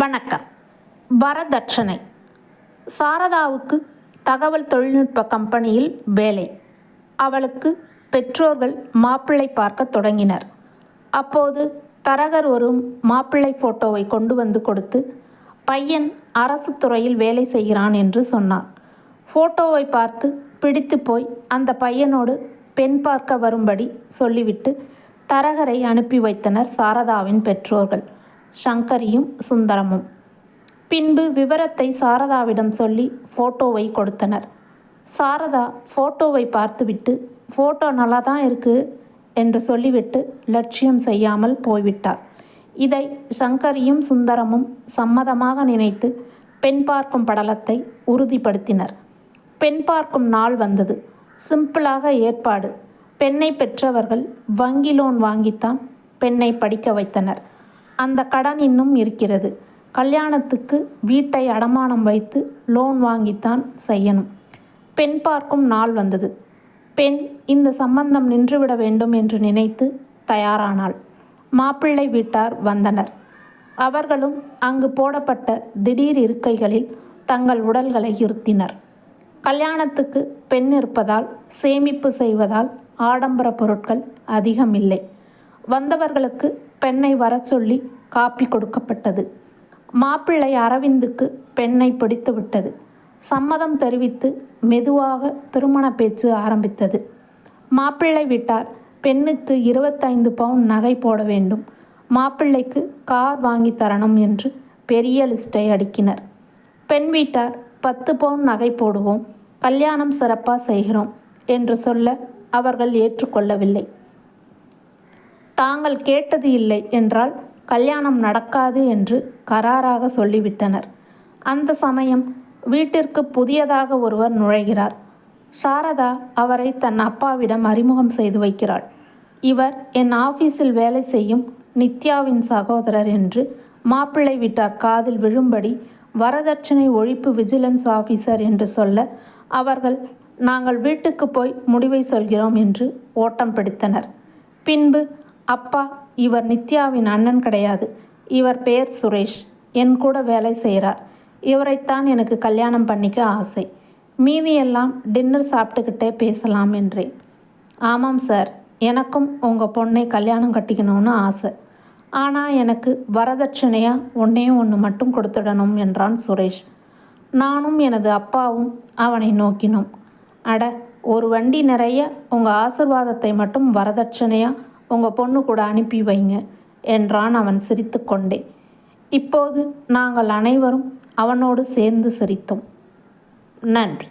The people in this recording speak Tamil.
வணக்கம். வரதட்சணை. சாரதாவுக்கு தகவல் தொழில்நுட்ப கம்பெனியில் வேலை. அவளுக்கு பெற்றோர்கள் மாப்பிள்ளை பார்க்க தொடங்கினர். அப்போது தரகர் ஒரு மாப்பிள்ளை ஃபோட்டோவை கொண்டு வந்து கொடுத்து பையன் அரசு துறையில் வேலை செய்கிறான் என்று சொன்னான். ஃபோட்டோவை பார்த்து பிடித்து போய் அந்த பையனோடு பெண் பார்க்க வரும்படி சொல்லிவிட்டு தரகரை அனுப்பி வைத்தனர் சாரதாவின் பெற்றோர்கள். சங்கரியும் சுந்தரமும். பின்பு விவரத்தை சாரதாவிடம் சொல்லி ஃபோட்டோவை கொடுத்தனர். சாரதா ஃபோட்டோவை பார்த்துவிட்டு ஃபோட்டோ நல்லா தான் இருக்குது என்று சொல்லிவிட்டு லட்சியம் செய்யாமல் போய்விட்டார். இதை சங்கரியும் சுந்தரமும் சம்மதமாக நினைத்து பெண் பார்க்கும் படலத்தை உறுதிப்படுத்தினர். பெண் பார்க்கும் நாள் வந்தது. சிம்பிளாக ஏற்பாடு. பெண்ணை பெற்றவர்கள் வங்கி லோன் வாங்கித்தான் பெண்ணை படிக்க வைத்தனர். அந்த கடன் இன்னும் இருக்கிறது. கல்யாணத்துக்கு வீட்டை அடமானம் வைத்து லோன் வாங்கித்தான் செய்யணும். பெண் பார்க்கும் நாள் வந்தது. பெண் இந்த சம்பந்தம் நின்றுவிட வேண்டும் என்று நினைத்து தயாரானாள். மாப்பிள்ளை வீட்டார் வந்தனர். அவர்களும் அங்கு போடப்பட்ட திடீர் இருக்கைகளில் தங்கள் உடல்களை இருத்தினர். கல்யாணத்துக்கு பெண் இருப்பதால் சேமிப்பு செய்வதால் ஆடம்பர பொருட்கள் அதிகம் இல்லை வந்தவர்களுக்கு பெண்ணை வர சொல்லி காப்பி கொடுக்கப்பட்டது. மாப்பிள்ளை அரவிந்துக்கு பெண்ணை பிடித்து விட்டது. சம்மதம் தெரிவித்து மெதுவாக திருமண பேச்சு ஆரம்பித்தது. மாப்பிள்ளை விட்டார் பெண்ணுக்கு இருபத்தைந்து பவுன் நகை போட வேண்டும். மாப்பிள்ளைக்கு கார் வாங்கி தரணும் என்று பெரிய லிஸ்டை அடுக்கினர். பெண் வீட்டார் பத்து பவுன் நகை போடுவோம் கல்யாணம் சிறப்பாக செய்கிறோம் என்று சொல்ல அவர்கள் ஏற்றுக்கொள்ளவில்லை. தாங்கள் கேட்டது இல்லை என்றால் கல்யாணம் நடக்காது என்று கராராக சொல்லிவிட்டனர். அந்த சமயம் வீட்டிற்கு புதியதாக ஒருவர் நுழைகிறார். சாரதா அவரை தன் அப்பாவிடம் அறிமுகம் செய்து வைக்கிறாள். இவர் என் ஆஃபீஸில் வேலை செய்யும் நித்யாவின் சகோதரர் என்று மாப்பிள்ளை வீட்டார் காதில் விழும்படி வரதட்சணை ஒழிப்பு விஜிலன்ஸ் ஆஃபீஸர் என்று சொல்ல அவர்கள் நாங்கள் வீட்டுக்கு போய் முடிவை சொல்கிறோம் என்று ஓட்டம் பிடித்தனர். பின்பு அப்பா இவர் நித்யாவின் அண்ணன் கிடையாது. இவர் பெயர் சுரேஷ். என் கூட வேலை செய்கிறார் இவரைத்தான் எனக்கு கல்யாணம் பண்ணிக்க ஆசை. மீதியெல்லாம் டின்னர் சாப்பிட்டுக்கிட்டே பேசலாம் என்றேன். ஆமாம் சார் எனக்கும் உங்கள் பொண்ணை கல்யாணம் கட்டிக்கணும்னு ஆசை. ஆனால் எனக்கு வரதட்சணையாக ஒன்றையும் ஒன்று மட்டும் கொடுத்துடணும் என்றான் சுரேஷ். நானும் எனது அப்பாவும் அவனை நோக்கினோம். அட ஒரு வண்டி நிறைய உங்கள் ஆசிர்வாதத்தை மட்டும் வரதட்சணையாக உங்கள் பொண்ணு கூட அனுப்பி வைங்க என்றான் அவன் சிரித்து கொண்டே இப்போது நாங்கள் அனைவரும் அவனோடு சேர்ந்து சிரித்தோம். நன்றி.